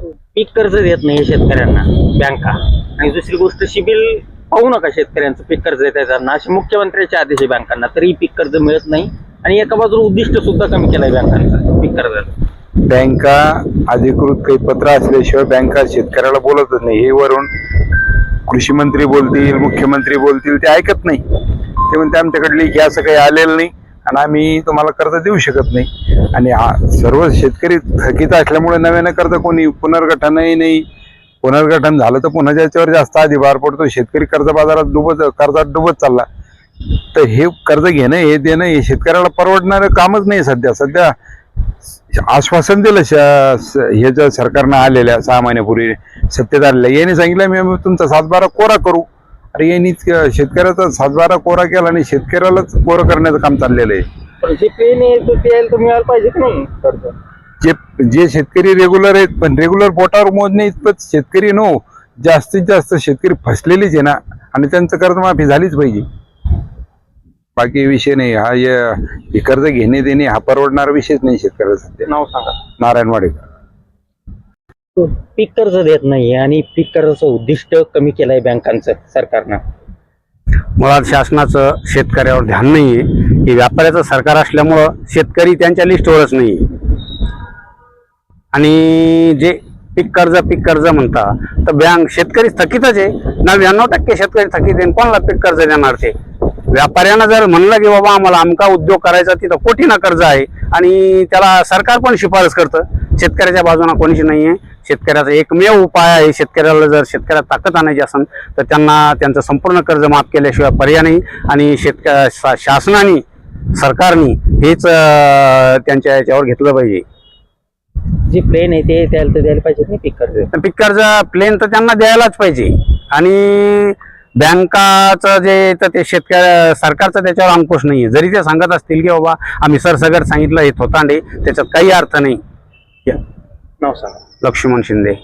पीक कर्ज देत नाही शेतकऱ्यांना बँका. आणि दुसरी गोष्ट सिबिल पाहू नका शेतकऱ्यांचं पीक कर्ज देताना असे मुख्यमंत्र्याचे आदेश आहे बँकांना तरी पीक कर्ज मिळत नाही. आणि एका बाजूला उद्दिष्ट सुद्धा कमी केलंय बँकांचं पीक कर्जाचं बँका अधिकृत काही पत्र असल्याशिवाय बँका शेतकऱ्याला बोलतच नाही. हे वरून कृषी मंत्री बोलतील मुख्यमंत्री बोलतील ते ऐकत नाही. ते म्हणते आमच्याकडली असं काही आलेलं नाही. आणि आम्ही तुम्हाला कर्ज देऊ शकत नाही. आणि सर्व शेतकरी थकीत असल्यामुळे नव्यानं कर्ज कोणी पुनर्गठनही नाही. पुनर्गठन झालं तर पुन्हा ज्याच्यावर जास्त आधी भार पडतो शेतकरी कर्ज बाजारात डुबत कर्जात डुबत चालला. तर हे कर्ज घेणं हे देणं हे शेतकऱ्याला परवडणारं कामच नाही सध्या. सध्या आश्वासन दिलं श- हे सरकारनं आलेल्या सहा महिन्यापूर्वी सत्तेत आलेल्या याने सांगितलं मी तुमचा सातबारा कोरा करू. अरे यांनी शेतकऱ्याचा सातबारा कोरा केला आणि शेतकऱ्यालाच कोरं करण्याचं काम चाललेलं आहे. पण जे पेन आहे तो ते यायला तर मिळायला पाहिजे की नाही? कर्ज जे जे शेतकरी रेग्युलर आहेत पण रेग्युलर पोटावर मोजणे इतपत शेतकरी नो जास्तीत जास्त शेतकरी फसलेलीच आहे ना आणि त्यांचं कर्जमाफी झालीच पाहिजे. बाकी विषय नाही हा हे- हे कर्ज घेणे देणे हा परवडणारा विषयच नाही शेतकऱ्याला सध्या नाव सांगा. नारायण वाडेकर. पीक कर्ज देत नाही आणि पीक कर्जाचं उद्दिष्ट कमी केलंय बँकांचं सरकारनं. मुळात शासनाचं शेतकऱ्यावर ध्यान नाही आहे की व्यापाऱ्याचं सरकार असल्यामुळं शेतकरी त्यांच्या लिस्टवरच नाही आणि जे पीक कर्ज पीक कर्ज म्हणता तर बँक शेतकरी थकीतच आहे. नव्याण्णव टक्के शेतकरी थकीत आहे कोणाला पीक कर्ज देणार ते? व्यापाऱ्यांना जर म्हणलं की बाबा आम्हाला आमका उद्योग करायचा तिथं कोटीना कर्ज आहे? आणि त्याला सरकार पण शिफारस करतं? शेतकऱ्याच्या बाजूला कोणीच नाही आहे शेतकऱ्याचा एकमेव उपाय आहे. शेतकऱ्याला जर शेतकऱ्याला ताकद आणायची असेल तर त्यांना त्यांचं संपूर्ण कर्ज माफ केल्याशिवाय पर्याय नाही. आणि शेतक शा- शासनाने सरकारने हेच त्यांच्या याच्यावर घेतलं पाहिजे. जे प्लेन आहे ते द्यायला तर द्यायला पाहिजे नाही पीक कर्ज? तर पीक कर्ज प्लेन तर त्यांना द्यायलाच पाहिजे. आणि बँकाचं जे तर ते शेतकऱ्या सरकारचा त्याच्यावर अंकुश नाहीये. जरी ते सांगत असतील की बाबा आम्ही सरसगट सांगितलं हे थोतांडे त्याच्यात काही अर्थ नाही. नाव सांगा. लक्ष्मण शिंदे.